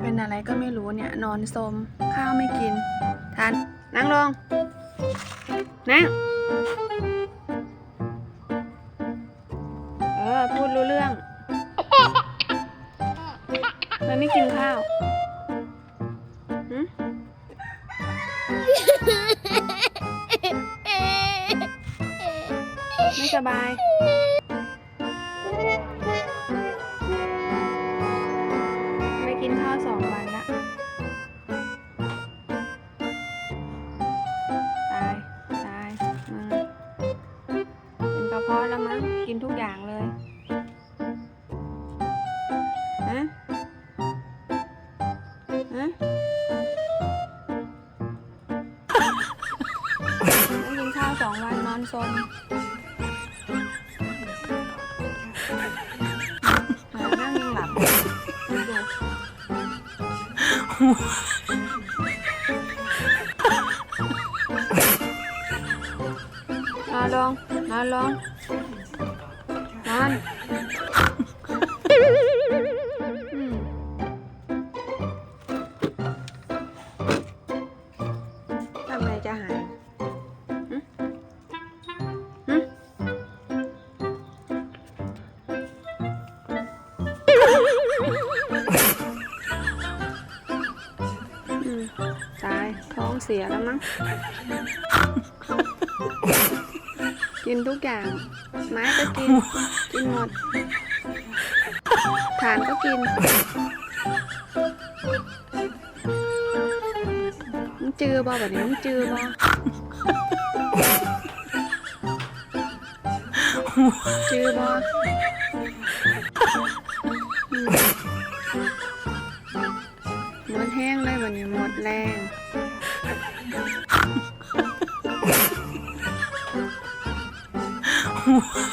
เป็นอะไรก็ไม่รู้เนี่ย นอนสมข้าวไม่กินทานนั่งลงนั่งเออพูดรู้เรื่องมันไม่กินข้าวไม่สบาย กินทุกอย่างเลยฮะฮะไม่กินข้าวสองวันนอนซนหมานั่งยังหลับดู อนลง นอนลง นอนอืมทำไงจะหาย ท้องเสียแล้วมั้ง กินทุกอย่าง ไม้ก็กิน กินหมดฐานก็กินมึงจือบอแบบนี้มึงจือบอจือบ ห้งเลยวันนี้หมดแรง What?